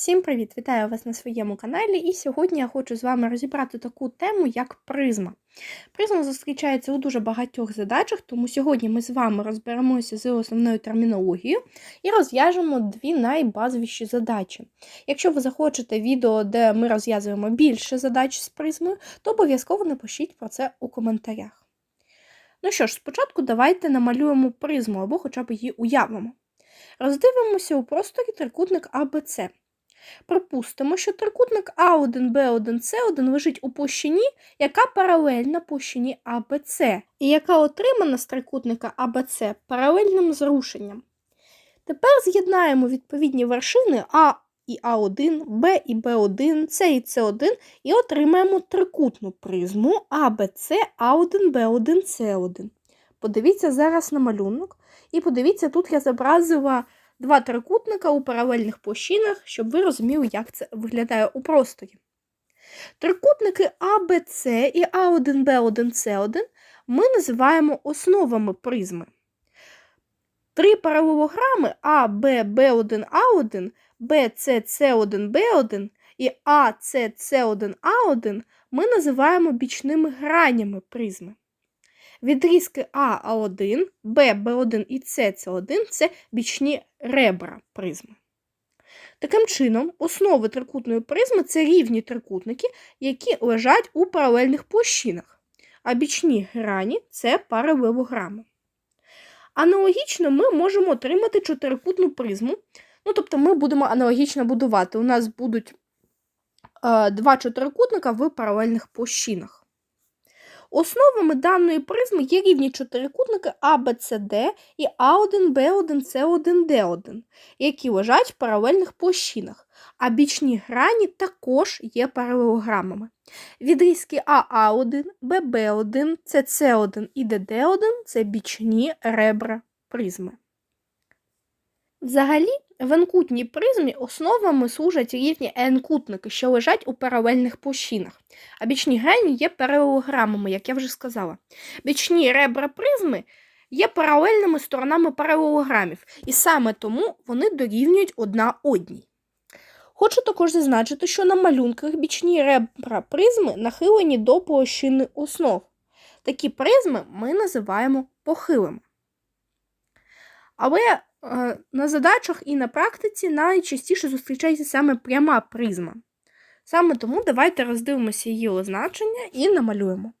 Всім привіт! Вітаю вас на своєму каналі. І сьогодні я хочу з вами розібрати таку тему, як призма. Призма зустрічається у дуже багатьох задачах, тому сьогодні ми з вами розберемося з основною термінологією і розв'яжемо дві найбазовіші задачі. Якщо ви захочете відео, де ми розв'язуємо більше задач з призмою, то обов'язково напишіть про це у коментарях. Ну що ж, спочатку давайте намалюємо призму або хоча б її уявимо. Роздивимося у просторі трикутник АБЦ. Припустимо, що трикутник А1, Б1, С1 лежить у площині, яка паралельна площині АБЦ, і яка отримана з трикутника АБЦ паралельним зрушенням. Тепер з'єднаємо відповідні вершини А і А1, Б і Б1, С і С1 і отримаємо трикутну призму АБЦ А1, Б1, С1. Подивіться зараз на малюнок. І подивіться, тут я зобразила два трикутника у паралельних площинах, щоб ви розуміли, як це виглядає у просторі. Трикутники АБЦ і А1, Б1, С1 ми називаємо основами призми. Три паралелограми А, Б, Б1, А1, Б, С, С1, Б1 і А, С, С1, А1 ми називаємо бічними гранями призми. Відрізки А, А1, Б, Б1 і С, С1 це бічні ребра призми. Таким чином, основи трикутної призми це рівні трикутники, які лежать у паралельних площинах, а бічні грані це паралелограми. Аналогічно ми можемо отримати чотирикутну призму. Ну, тобто ми будемо аналогічно будувати. У нас будуть е, два чотирикутника в паралельних площинах. Основами даної призми є рівні чотирикутники ABCD і А1, Б1, С1, Д1, які лежать в паралельних площинах, а бічні грані також є паралелограмами. Відрізки АА1, ББ1, СС1 і ДД1 це бічні ребра призми. Взагалі, в n-кутній призмі основами служать рівні n-кутники, що лежать у паралельних площинах, а бічні грані є паралелограмами, як я вже сказала. Бічні ребра призми є паралельними сторонами паралелограмів, і саме тому вони дорівнюють одна одній. Хочу також зазначити, що на малюнках бічні ребра призми нахилені до площини основ. Такі призми ми називаємо похилими. Але на задачах і на практиці найчастіше зустрічається саме пряма призма. Саме тому давайте роздивимося її означення і намалюємо.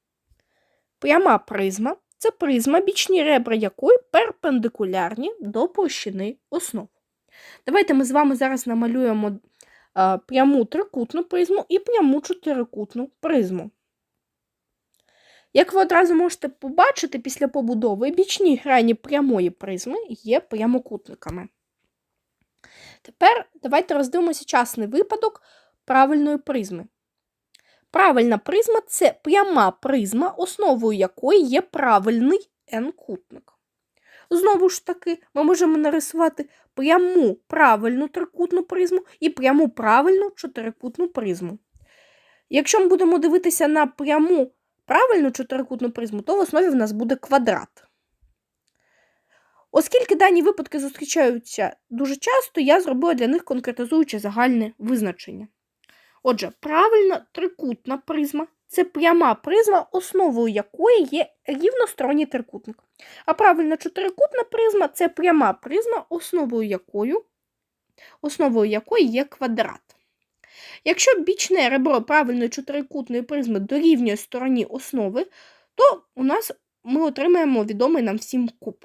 Пряма призма це призма, бічні ребра якої перпендикулярні до площини основ. Давайте ми з вами зараз намалюємо е, пряму трикутну призму і пряму чотирикутну призму. Як ви одразу можете побачити, після побудови бічні грані прямої призми є прямокутниками. Тепер давайте роздивимося часний випадок правильної призми. Правильна призма це пряма призма, основою якої є правильний n-кутник. Знову ж таки, ми можемо нарисувати пряму правильну трикутну призму і пряму правильну чотирикутну призму. Якщо ми будемо дивитися на пряму правильну чотирикутну призму, то в основі в нас буде квадрат. Оскільки дані випадки зустрічаються дуже часто, я зробила для них конкретизуюче загальне визначення. Отже, правильна трикутна призма це пряма призма, основою якої є рівносторонній трикутник. А правильна чотирикутна призма це пряма призма, основою якою, основою якої є квадрат. Якщо бічне ребро правильної чотирикутної призми дорівнює стороні основи, то у нас ми отримаємо відомий нам всім куб.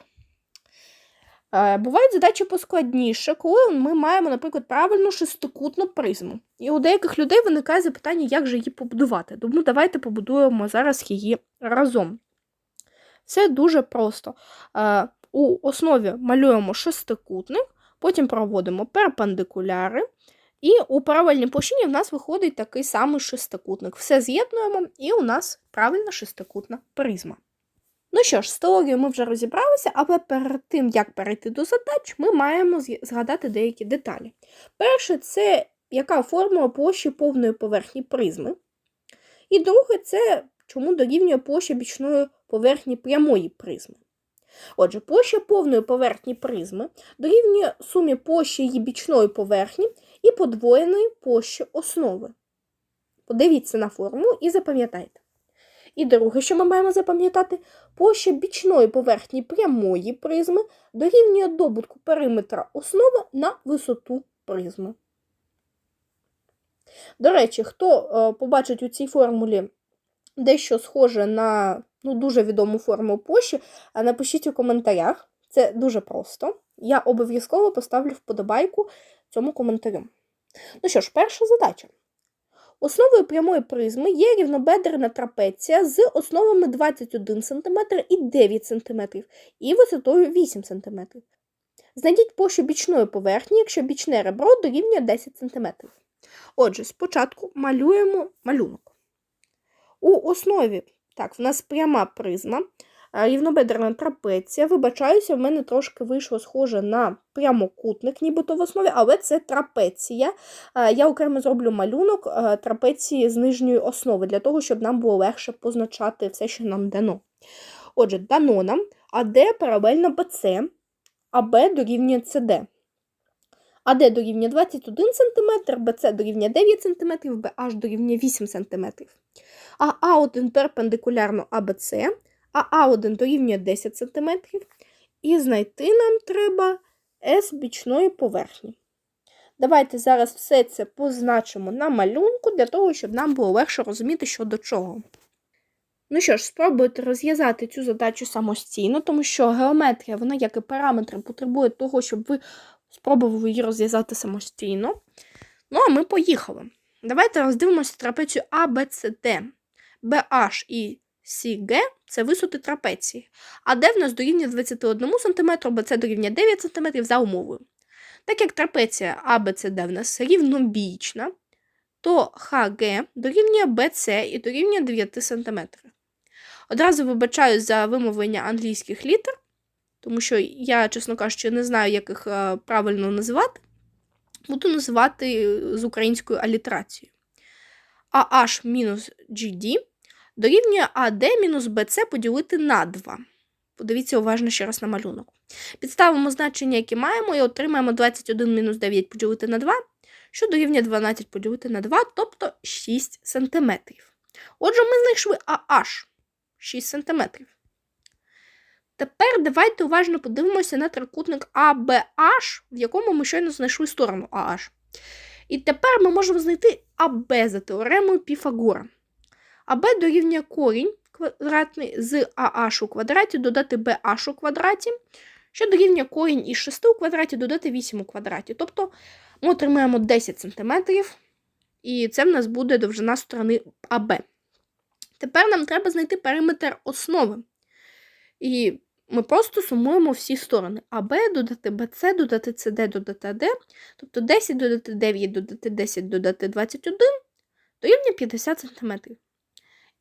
Е, бувають задачі поскладніше, коли ми маємо, наприклад, правильну шестикутну призму. І у деяких людей виникає запитання, як же її побудувати. Тому давайте побудуємо зараз її разом. Це дуже просто. Е, у основі малюємо шестикутник, потім проводимо перпендикуляри. І у паралельній площині в нас виходить такий самий шестикутник. Все з'єднуємо, і у нас правильна шестикутна призма. Ну що ж, з теорією ми вже розібралися, але перед тим, як перейти до задач, ми маємо згадати деякі деталі. Перше, це яка формула площі повної поверхні призми. І друге, це чому дорівнює площа бічної поверхні прямої призми. Отже, площа повної поверхні призми дорівнює сумі площі її бічної поверхні і подвоєної площі основи. Подивіться на формулу і запам'ятайте. І друге, що ми маємо запам'ятати, площа бічної поверхні прямої призми дорівнює добутку периметра основи на висоту призми. До речі, хто е, побачить у цій формулі дещо схоже на ну, дуже відому формулу площі, напишіть у коментарях. Це дуже просто. Я обов'язково поставлю вподобайку цьому коментарю. Ну що ж, перша задача. Основою прямої призми є рівнобедрена трапеція з основами 21 см і 9 см і висотою 8 см. Знайдіть площу бічної поверхні, якщо бічне ребро дорівнює 10 см. Отже, спочатку малюємо малюнок. У основі, так, в нас пряма призма, рівнобедрена трапеція. Вибачаюся, в мене трошки вийшло схоже на прямокутник, нібито в основі, але це трапеція. Я окремо зроблю малюнок трапеції з нижньої основи, для того, щоб нам було легше позначати все, що нам дано. Отже, дано нам АД паралельно БЦ, АБ дорівнює СД. АД дорівнює 21 см, БЦ дорівнює 9 см, BH дорівнює 8 см. А А1 перпендикулярно АБЦ, а А1 дорівнює 10 см. І знайти нам треба С бічної поверхні. Давайте зараз все це позначимо на малюнку, для того, щоб нам було легше розуміти, що до чого. Ну що ж, спробуйте розв'язати цю задачу самостійно, тому що геометрія, вона, як і параметри, потребує того, щоб ви спробували її розв'язати самостійно. Ну, а ми поїхали. Давайте роздивимося трапецію Д. BH і CG це висоти трапеції. А Д в нас дорівнює 21 см, BC дорівнює 9 см за умовою. Так як трапеція ABCD в рівнобічна, то ХГ дорівнює BC і дорівнює 9 см. Одразу вибачаю за вимовлення англійських літер, тому що я, чесно кажучи, не знаю, як їх е, правильно називати. Буду називати з українською алітерацією. AH мінус GD дорівнює AD мінус BC поділити на 2. Подивіться уважно ще раз на малюнок. Підставимо значення, які маємо, і отримаємо 21 мінус 9 поділити на 2, що дорівнює 12 поділити на 2, тобто 6 см. Отже, ми знайшли AH 6 см. Тепер давайте уважно подивимося на трикутник ABH, в якому ми щойно знайшли сторону AH. І тепер ми можемо знайти АБ за теоремою Піфагора. АБ дорівнює корінь квадратний з АH у квадраті додати BH у квадраті, що дорівнює корінь із 6 у квадраті додати 8 у квадраті. Тобто ми отримаємо 10 см, і це в нас буде довжина сторони АБ. Тепер нам треба знайти периметр основи. І ми просто сумуємо всі сторони. АБ додати БЦ, додати СД, додати АД. Тобто 10 додати 9, додати 10, додати 21 дорівнює 50 см.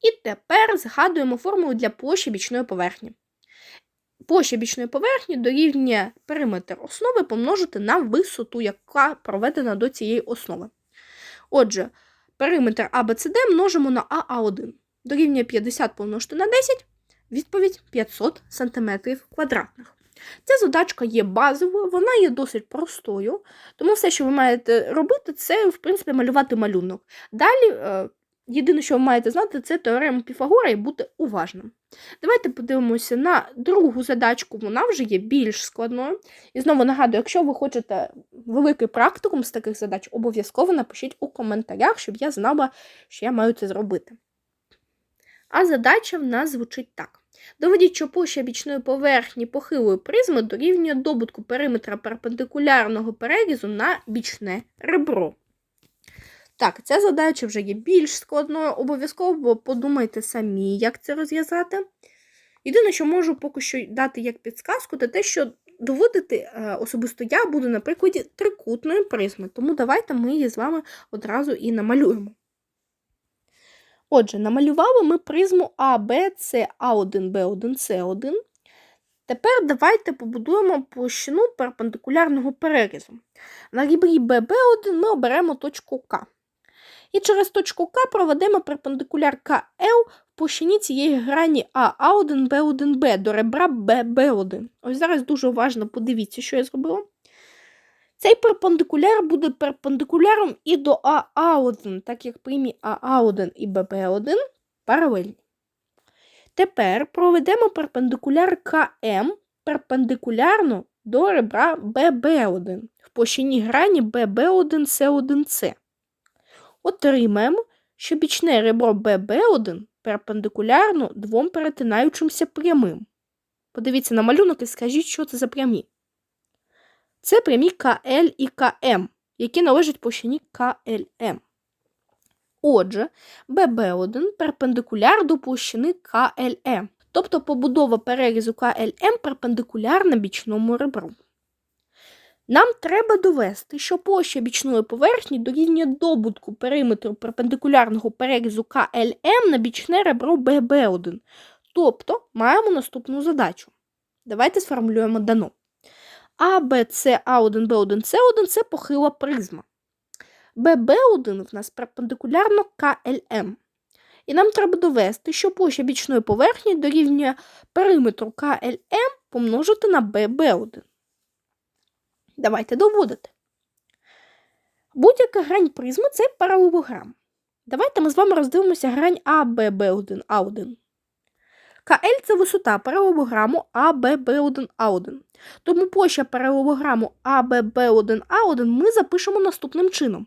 І тепер згадуємо формулу для площі бічної поверхні. Площа бічної поверхні дорівнює периметр основи помножити на висоту, яка проведена до цієї основи. Отже, периметр ABCD множимо на АА1. Дорівнює 50 помножити на 10, відповідь 500 см квадратних. Ця задачка є базовою, вона є досить простою, тому все, що ви маєте робити, це, в принципі, малювати малюнок. Далі е, Єдине, що ви маєте знати, це теорема Піфагора і бути уважним. Давайте подивимося на другу задачку, вона вже є більш складною. І знову нагадую, якщо ви хочете великий практикум з таких задач, обов'язково напишіть у коментарях, щоб я знала, що я маю це зробити. А задача в нас звучить так. Доведіть, що площа бічної поверхні похилої призми дорівнює добутку периметра перпендикулярного перерізу на бічне ребро. Так, ця задача вже є більш складною. Обов'язково подумайте самі, як це розв'язати. Єдине, що можу поки що дати як підсказку, це те, що доводити е, особисто я буду на прикладі трикутної призми. Тому давайте ми її з вами одразу і намалюємо. Отже, намалювали ми призму А, Б, С, А1, Б1, С1. Тепер давайте побудуємо площину перпендикулярного перерізу. На рібрі ББ1 ми оберемо точку К. І через точку К проведемо перпендикуляр КЛ в площині цієї грані А1, Б1Б до ребра ББ1. Ось зараз дуже уважно подивіться, що я зробила. Цей перпендикуляр буде перпендикуляром і до АА1, так як прямі АА1 і ББ1 паралельні. Тепер проведемо перпендикуляр КМ перпендикулярно до ребра ББ1 в площині грані ББ1С1С. Отримаємо, що бічне ребро ББ1 перпендикулярно двом перетинаючимся прямим. Подивіться на малюнок і скажіть, що це за прямі. Це прямі КЛ і КМ, які належать площині КЛМ. Отже, ББ1 перпендикуляр до площини КЛМ, тобто побудова перерізу КЛМ перпендикулярна бічному ребру. Нам треба довести, що площа бічної поверхні дорівнює добутку периметру перпендикулярного перерізу КЛМ на бічне ребро ББ1. Тобто маємо наступну задачу. Давайте сформулюємо дано. А, Б, С, А1, Б1, С1 це похила призма. ББ1 в нас перпендикулярно КЛМ. І нам треба довести, що площа бічної поверхні дорівнює периметру КЛМ помножити на ББ1. Давайте доводити. Будь-яка грань призми це паралелограм. Давайте ми з вами роздивимося грань АББ1А1. КЛ це висота паралелограму АББ1А1. Тому площа паралелограму АББ1А1 ми запишемо наступним чином.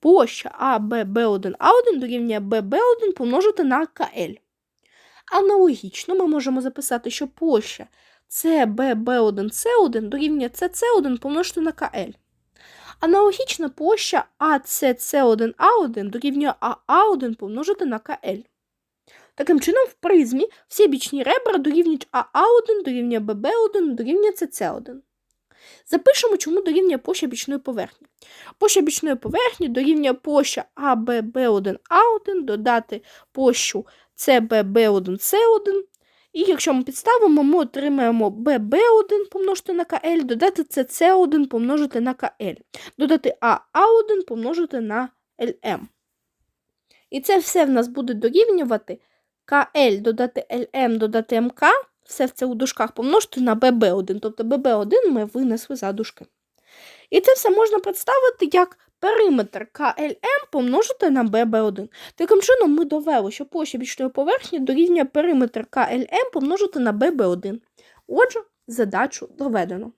Площа АББ1А1 дорівнює ББ1 помножити на КЛ. Аналогічно ми можемо записати, що площа CBB1C1 дорівнює CC1 помножити на КЛ. Аналогічна площа ACC1A1 дорівнює AA1 помножити на КЛ. Таким чином, в призмі всі бічні ребра дорівнюють АА1, дорівнює ББ1, дорівнює СС1. Запишемо, чому дорівнює площа бічної поверхні. Площа бічної поверхні дорівнює площа АББ1А1 додати площу СББ1С1. І якщо ми підставимо, ми отримаємо ББ1 помножити на КЛ, додати СС1 помножити на КЛ, додати АА1 помножити на ЛМ. І це все в нас буде дорівнювати КЛ додати ЛМ додати МК, все це у дужках помножити на ББ1. Тобто ББ1 ми винесли за дужки. І це все можна представити як периметр КЛМ помножити на ББ1. Таким чином, ми довели, що площа бічної поверхні дорівнює периметр КЛМ помножити на ББ1. Отже, задачу доведено.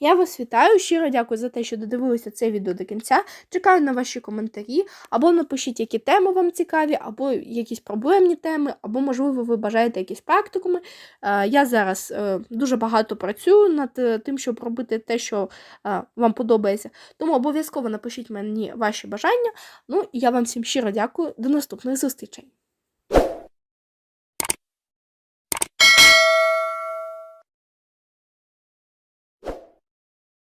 Я вас вітаю, щиро дякую за те, що додивилися це відео до кінця. Чекаю на ваші коментарі, або напишіть, які теми вам цікаві, або якісь проблемні теми, або, можливо, ви бажаєте якісь практикуми. Е, Я зараз е, дуже багато працюю над е, тим, щоб робити те, що вам подобається. Тому обов'язково напишіть мені ваші бажання. Ну і я вам всім щиро дякую. До наступних зустрічей!